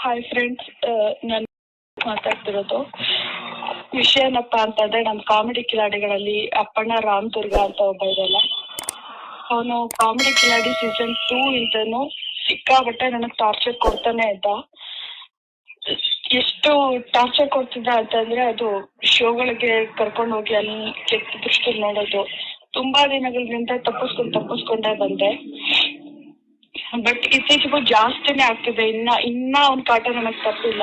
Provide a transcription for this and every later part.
Hi friends ನಾನು ಮಾತಾಡ್ತಿರೋದು. ವಿಷಯ ಏನಪ್ಪ ಅಂತಂದ್ರೆ ನಮ್ಮ ಕಾಮಿಡಿ ಕಿಲಾಡಿಗಳಲ್ಲಿ ಅಪ್ಪಣ್ಣ ರಾಮದುರ್ಗ ಅಂತ ಒಬ್ಬ ಇದಲ್ಲ ಅವನು ಕಾಮಿಡಿ ಕಿಲಾಡಿ ಸೀಸನ್ ಟೂ ಇಂದನು ಸಿಕ್ಕಾಬಟ್ಟೆ ನನಗೆ ಟಾರ್ಚರ್ ಕೊಡ್ತಾನೆ ಇದ್ದ ಎಷ್ಟು ಟಾರ್ಚರ್ ಕೊಡ್ತಿದ್ದ ಅಂತಂದ್ರೆ ಅದು ಶೋಗಳಿಗೆ ಕರ್ಕೊಂಡು ಹೋಗಿ ಅಲ್ಲಿ ಕೆಟ್ಟ ದೃಷ್ಟಿ ನೋಡೋದು. ತುಂಬಾ ದಿನಗಳಿಂದ ತಪ್ಪಿಸ್ಕೊಂಡ್ ತಪ್ಪಿಸ್ಕೊಂಡೇ ಬಂದೆ. ಬಟ್ ಇತ್ತೀಚೆಗೂ ಜಾಸ್ತಿನೇ ಆಗ್ತಿದೆ. ಇನ್ನ ಇನ್ನ ಒಂದ್ ಕಾಟ ನನಗೆ ತಪ್ಪಿಲ್ಲ.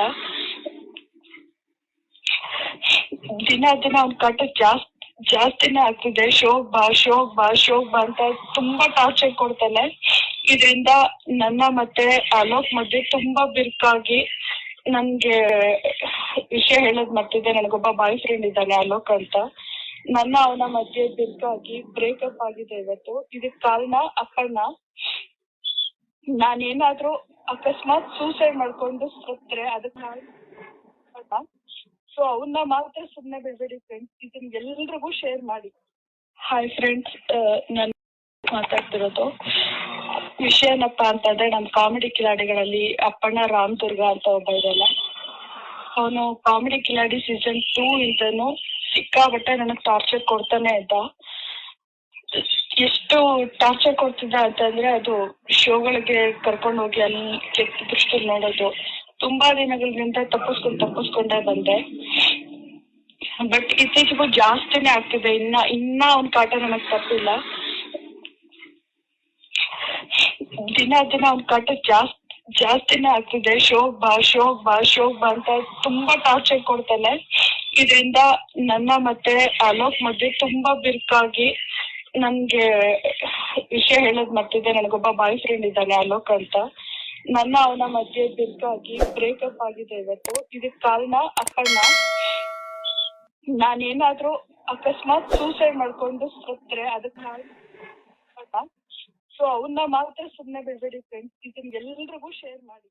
ದಿನ ದಿನ ಒಂದ್ ಕಾಟ ಜಾಸ್ತಿ ಜಾಸ್ತಿನೇ ಆಗ್ತಿದೆ. ಶೋಕ್ ಬಾ ಶೋಕ್ ಬಾ ಶೋಕ್ ಬಾ ಅಂತ ತುಂಬಾ ಟಾರ್ಚರ್ ಕೊಡ್ತಾನೆ. ಇದರಿಂದ ನನ್ನ ಮತ್ತೆ ಅಲೋಕ್ ಮಧ್ಯೆ ತುಂಬಾ ಬಿರುಕಾಗಿ ನನ್ಗೆ ವಿಷಯ ಹೇಳೋದ್ ಮತ್ತಿದೆ. ನನಗೊಬ್ಬ ಬಾಯ್ ಫ್ರೆಂಡ್ ಇದ್ದಾನೆ ಅಲೋಕ್ ಅಂತ. ನನ್ನ ಅವನ ಮಧ್ಯೆ ಬಿರುಕಾಗಿ ಬ್ರೇಕಪ್ ಆಗಿದೆ ಇವತ್ತು. ಇದಕ್ ಕಾರಣ ಅಪ್ಪಣ್ಣ ನಾನೇನಾದ್ರೂ ಅಕಸ್ಮಾತ್ ಸೂಸೈಡ್ ಮಾಡ್ಕೊಂಡು ಸತ್ರೆ ಅದಕ್ಕೆ ಸೊ ಅವನ್ನ ಮಾತ್ರ ಸುಮ್ಮನೆ ಬಿಡ್ಬೇಡಿ ಫ್ರೆಂಡ್ಸ್ ಇದನ್ನ ಎಲ್ರಿಗೂ ಶೇರ್ ಮಾಡಿ. ಹಾಯ್ ಫ್ರೆಂಡ್ಸ್ ನಾನು ಮಾತಾಡ್ತಿರೋದು. ವಿಷಯ ಏನಪ್ಪ ಅಂತಂದ್ರೆ ನಮ್ಮ ಕಾಮಿಡಿ ಕಿಲಾಡಿಗಳಲ್ಲಿ ಅಪ್ಪಣ್ಣ ರಾಮದುರ್ಗ ಅಂತ ಒಬ್ಬ ಇದಲ್ಲ ಅವನು ಕಾಮಿಡಿ ಕಿಲಾಡಿ ಸೀಸನ್ ಟೂ ಇಂದನು ಸಿಕ್ಕಾಬಟ್ಟೆ ನನಗೆ ಟಾರ್ಚರ್ ಕೊಡ್ತಾನೆ ಇದ್ದ ಎಷ್ಟು ಟಾರ್ಚರ್ ಕೊಡ್ತಿದ್ದ ಅಂತಂದ್ರೆ ಅದು ಶೋಗಳಿಗೆ ಕರ್ಕೊಂಡು ಹೋಗಿ ಅಲ್ಲಿ ಕೆಟ್ಟ ದೃಷ್ಟಿ ನೋಡೋದು. ತುಂಬಾ ದಿನಗಳಿಂದ ತಪ್ಪಿಸ್ಕೊಂಡ್ ತಪ್ಪಿಸ್ಕೊಂಡೇ ಬಂದೆ. ಬಟ್ ಇತ್ತೀಚೆಗೂ ಜಾಸ್ತಿನೇ ಆಗ್ತಿದೆ. ಇನ್ನ ಇನ್ನ ಒಂದ್ ಕಾಟ ನನಗೆ ತಪ್ಪಿಲ್ಲ. ದಿನ ದಿನ ಒಂದ್ ಕಾಟ ಜಾಸ್ತಿ, ಜಾಸ್ತಿನೇ ಆಗ್ತಿದೆ. ಶೋ ಬಾ ಶೋ ಬಾ ಶೋಕ್ ಬಾ ಅಂತ ತುಂಬಾ ಟಾರ್ಚರ್ ಕೊಡ್ತಾನೆ. ಇದರಿಂದ ನನ್ನ ಮತ್ತೆ ಅಲೋಕ್ ಮಧ್ಯೆ ತುಂಬಾ ಬಿರುಕಾಗಿ ನನ್ಗೆ ವಿಷಯ ಹೇಳೋದ್ ಮರ್ತಿದ್ದೆ ನನಗೊಬ್ಬ ಬಾಯ್ ಫ್ರೆಂಡ್ ಇದ್ದಾನೆ ಅಲೋಕ್ ಅಂತ. ನನ್ನ ಅವನ ಮಧ್ಯೆ ಬಿರುಕಾಗಿ ಬ್ರೇಕಪ್ ಆಗಿದೆ ಇವತ್ತು. ಇದಕ್ ಕಾರಣ ಅಪ್ಪಣ್ಣ ನಾನೇನಾದ್ರೂ ಅಕಸ್ಮಾತ್ ಸೂಸೈಡ್ ಮಾಡ್ಕೊಂಡು ಸತ್ರೆ ಅದಕ್ಕೆ ಕಾರಣ ಸೊ ಅವನ್ನ ಮಾತ್ರ ಸುಮ್ಮನೆ ಬಿಡ್ಬೇಡಿ ಫ್ರೆಂಡ್ಸ್ ಇದನ್ನ ಎಲ್ರಿಗೂ ಶೇರ್ ಮಾಡಿ.